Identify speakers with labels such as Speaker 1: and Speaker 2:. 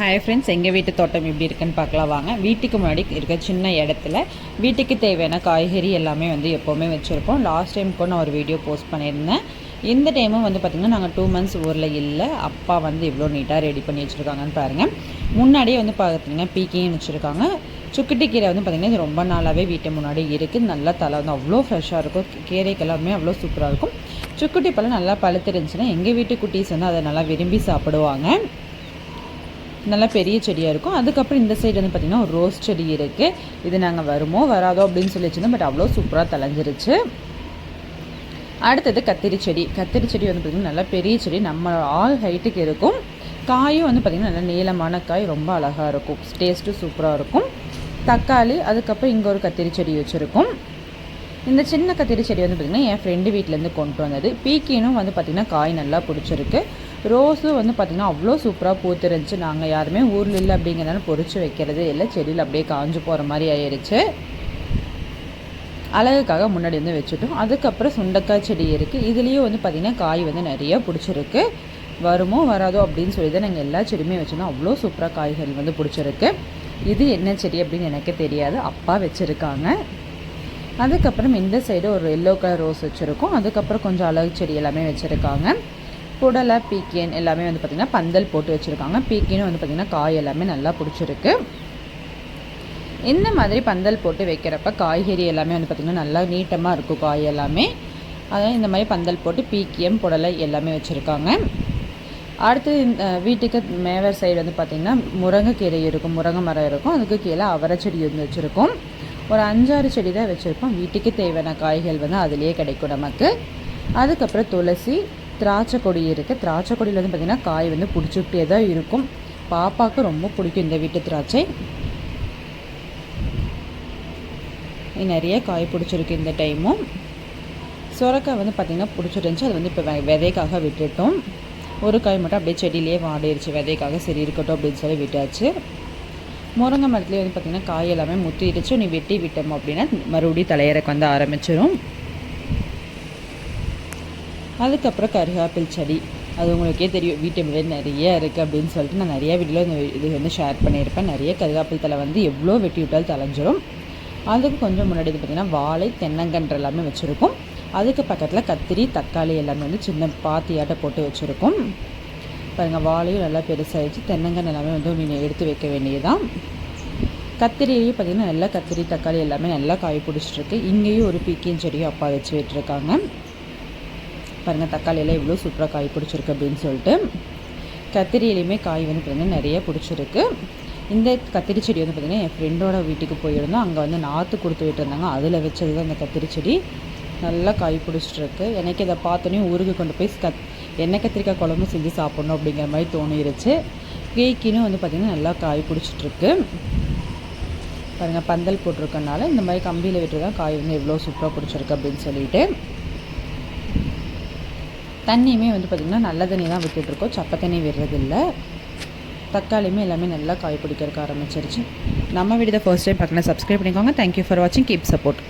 Speaker 1: Hi friends எங்கள் வீட்டு தோட்டம் எப்படி இருக்குன்னு பார்க்கலாம். வாங்க வீட்டுக்கு முன்னாடி இருக்க சின்ன இடத்துல வீட்டுக்கு தேவையான காய்கறி எல்லாமே வந்து எப்போவுமே வச்சுருப்போம். லாஸ்ட் டைம் கூட நான் ஒரு வீடியோ போஸ்ட் பண்ணியிருந்தேன். இந்த டைமும் வந்து பார்த்திங்கன்னா நாங்கள் டூ மந்த்ஸ் ஊரில் இல்லை. அப்பா வந்து இவ்வளோ நீட்டாக ரெடி பண்ணி வச்சுருக்காங்கன்னு பாருங்கள் முன்னாடியே வந்து பார்த்தீங்கன்னா பீக்கியும் வச்சுருக்காங்க. சுக்குட்டி கீரை வந்து பார்த்திங்கன்னா இது ரொம்ப நாளாகவே வீட்டு முன்னாடி இருக்குது நல்லா தலை வந்து அவ்வளோ ஃப்ரெஷ்ஷாக இருக்கும். கீரைக்கு எல்லாமே அவ்வளோ சூப்பராக இருக்கும். சுக்குட்டி பழம் நல்லா பழுத்துருந்துச்சுன்னா எங்கள் வீட்டு குட்டீஸ் வந்து அதை நல்லா விரும்பி சாப்பிடுவாங்க. நல்லா பெரிய செடியாக இருக்கும். அதுக்கப்புறம் இந்த சைடு வந்து பார்த்திங்கன்னா ஒரு ரோஸ் செடி இருக்குது இது நாங்கள் வருமோ வராதோ அப்படின்னு சொல்லி வச்சுருந்தோம். பட் அவ்வளோ சூப்பராக தலைஞ்சிருச்சு அடுத்தது கத்திரி செடி. கத்திரி செடி வந்து பார்த்திங்கன்னா நல்லா பெரிய செடி. நம்ம ஆல் ஹைட்டுக்கு இருக்கும். காயும் வந்து பார்த்திங்கன்னா நல்லா நீளமான காய். ரொம்ப அழகாக இருக்கும். டேஸ்ட்டும் சூப்பராக இருக்கும். தக்காளி அதுக்கப்புறம் இங்கே ஒரு கத்திரி செடி வச்சுருக்கோம். இந்த சின்ன கத்திரி செடி வந்து பார்த்திங்கன்னா என் ஃப்ரெண்டு வீட்டிலேருந்து கொண்டு வந்தது. பீக்கினும் வந்து பார்த்திங்கன்னா காய் நல்லா பிடிச்சிருக்கு. ரோஸும் வந்து பார்த்திங்கன்னா அவ்வளோ சூப்பராக பூத்துருந்துச்சு நாங்கள் யாருமே ஊரில் இல்லை அப்படிங்கிறனால பொறிச்சு வைக்கிறது இல்லை. செடியில் அப்படியே காஞ்சு போகிற மாதிரி ஆயிடுச்சு அழகுக்காக முன்னாடி வந்து வச்சுட்டோம். அதுக்கப்புறம் சுண்டக்காய் செடி இருக்குது இதுலேயும் வந்து பார்த்திங்கன்னா காய் வந்து நிறையா பிடிச்சிருக்கு. வருமோ வராதோ அப்படின்னு சொல்லி தான் நாங்கள் எல்லா செடியுமே வச்சுருந்தோம். அவ்வளோ சூப்பராக காய்கறி வந்து பிடிச்சிருக்கு. இது என்ன செடி அப்படின்னு எனக்கு தெரியாது. அப்பா வச்சுருக்காங்க. அதுக்கப்புறம் இந்த சைடு ஒரு எல்லோ கலர் ரோஸ் வச்சுருக்கோம். அதுக்கப்புறம் கொஞ்சம் அழகு செடி எல்லாமே வச்சுருக்காங்க. புடலை பீக்கேன் எல்லாமே வந்து பார்த்திங்கன்னா பந்தல் போட்டு வச்சுருக்காங்க. பீக்கேனும் வந்து பார்த்திங்கன்னா காய் எல்லாமே நல்லா பிடிச்சிருக்கு. இந்த மாதிரி பந்தல் போட்டு வைக்கிறப்ப காய்கறி எல்லாமே வந்து பார்த்திங்கன்னா நல்லா நீட்டமாக இருக்கும் காய் எல்லாமே. அதான் இந்த மாதிரி பந்தல் போட்டு பீக்கியம் புடலை எல்லாமே வச்சுருக்காங்க. அடுத்து இந்த வீட்டுக்கு மேவர் சைடு வந்து பார்த்திங்கன்னா முருங்கைக்கீரை இருக்கும் முருங்கை மரம் இருக்கும். அதுக்கு கீழே அவரை செடி வந்து வச்சுருக்கோம். ஒரு அஞ்சாறு செடி தான் வச்சுருப்போம் வீட்டுக்கு தேவையான காய்கள் வந்து அதுலேயே கிடைக்கும் நமக்கு. அதுக்கப்புறம் துளசி திராட்சை கொடி இருக்குது திராட்சை கொடியில் வந்து பார்த்திங்கன்னா காய் வந்து பிடிச்சிக்கிட்டே தான் இருக்கும். பாப்பாவுக்கு ரொம்ப பிடிக்கும் இந்த வீட்டு திராட்சை. நிறைய காய் பிடிச்சிருக்கு இந்த டைமும். சுரக்காய் வந்து பார்த்திங்கன்னா பிடிச்சிருந்துச்சி. அது வந்து இப்போ விதைக்காக விட்டுட்டோம். ஒரு காய் மட்டும் அப்படியே செடியிலே வாடிடுச்சு விதைக்காக சரி இருக்கட்டும் அப்படின்னு சொல்லி விட்டாச்சு. முருங்கை மரத்துலேயே வந்து பார்த்திங்கன்னா காய் எல்லாமே முத்திடுச்சு. நீ வெட்டி விட்டோம் அப்படின்னா மறுபடியும் தலையறக்கு வந்து ஆரம்பிச்சிடும் அதுக்கப்புறம் கருகாப்பில் செடி. அது உங்களுக்கே தெரியும். வீட்டு முன்னாடி நிறைய இருக்குது அப்படின்னு சொல்லிட்டு நான் நிறைய வீட்டில் இந்த இது வந்து ஷேர் பண்ணியிருப்பேன். நிறைய கருகாப்பில் தலை வந்து எவ்வளோ வெட்டி விட்டாலும் தலைஞ்சிரும் அதுக்கு கொஞ்சம் முன்னாடி இது பார்த்திங்கன்னா வாழை தென்னங்கன்று எல்லாமே வச்சுருக்கோம். அதுக்கு பக்கத்தில் கத்திரி தக்காளி எல்லாமே வந்து சின்ன பாத்தியாட்ட போட்டு வச்சுருக்கோம். பாருங்கள் வாழையும் நல்லா பெருசாகிடுச்சு தென்னங்கன்று எல்லாமே வந்து நீங்கள் எடுத்து வைக்க வேண்டியதுதான். கத்திரியும் பார்த்திங்கன்னா நல்லா கத்திரி தக்காளி எல்லாமே நல்லா காய் பிடிச்சிட்ருக்கு இங்கேயும் ஒரு பீக்கின் செடியும் அப்பா வச்சு விட்டுருக்காங்க. பாருங்கள் தக்காளியெல்லாம் எவ்வளோ சூப்பராக காய் பிடிச்சிருக்கு அப்படின்னு சொல்லிட்டு கத்திரியிலையுமே காய் வந்து பார்த்திங்கன்னா நிறைய பிடிச்சிருக்கு. இந்த கத்திரி செடி வந்து பார்த்திங்கன்னா என் ஃப்ரெண்டோட வீட்டுக்கு போயிருந்தோம். அங்கே வந்து நாற்று கொடுத்து விட்டுருந்தாங்க. அதில் வச்சது தான் இந்த கத்திரி செடி. நல்லா காய் பிடிச்சிட்ருக்கு எனக்கு இதை பார்த்தோன்னே ஊருக்கு கொண்டு போய் கத் எண்ணெய் கத்திரிக்காய் குழம்பு செஞ்சு சாப்பிட்ணும் அப்படிங்கிற மாதிரி தோணிருச்சு. கேக்கினும் வந்து பார்த்திங்கன்னா நல்லா காய் பிடிச்சிட்ருக்கு. பாருங்கள் பந்தல் போட்டிருக்கனால இந்த மாதிரி கம்பியில் விட்டு தான் காய் வந்து எவ்வளோ சூப்பராக பிடிச்சிருக்கு அப்படின்னு சொல்லிட்டு. தண்ணியுமே வந்து பார்த்திங்கன்னா நல்ல தண்ணி தான் விட்டுட்ருக்கோம் சப்பை தண்ணி விடுறதில்ல. தக்காளியுமே எல்லாமே நல்லா காய் பிடிக்கிறதுக்கு ஆரம்பிச்சிருச்சு. நம்ம வீடியோ ஃபர்ஸ்ட் டைம் பார்க்கணும் சப்ஸ்கிரைப் பண்ணிக்கோங்க. தேங்க்யூ ஃபார் வாட்சிங் கீப் சப்போர்ட்